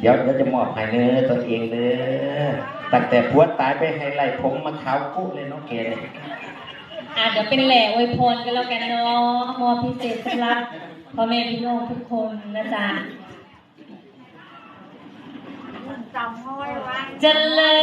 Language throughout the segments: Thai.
เดี๋ยวเดี๋ยวจะมอบให้เนื้อตัวเองเนื้อตั้งแต่ปวดตายไปให้ไรผมมาขาวกุ้เลยน้องเกดอะเดี๋ยเป็นแหล่อวยพรกันแล้วกันเนาะมอบพิเศษสำหรับพ่อแม่พี่น้องทุกคนนะจ๊ะจำห้อยไว้จะเลิ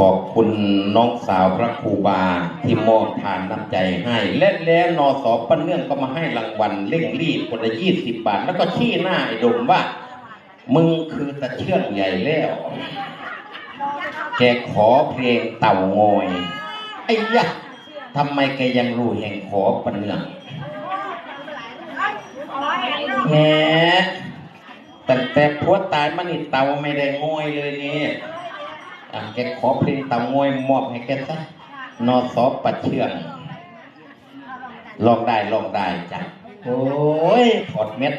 ขอบคุณน้องสาวพระครูบาที่มอบทานน้ำใจให้ และแล้วนอสอปันเนื่องก็มาให้รางวัลเร่งรีบคนละยี่สิบบาท แล้วก็ชี้หน้าไอ้ดมว่า มึงคือตะเชื่องใหญ่แล้ว แกขอเพลงเต่างอยไอ้ยะทำไมแกยังรู้แห่งขอปันเนื่องแหมแต่แต่พวดตายมันนี่เต่าไม่ได้ง่อยเลยนี่ อันแกขอเพลงตามวยมอบให้แกซะนอสอบปัดเชื่องลองได้ลองได้จ้ะโอ้ยถอดเม็ด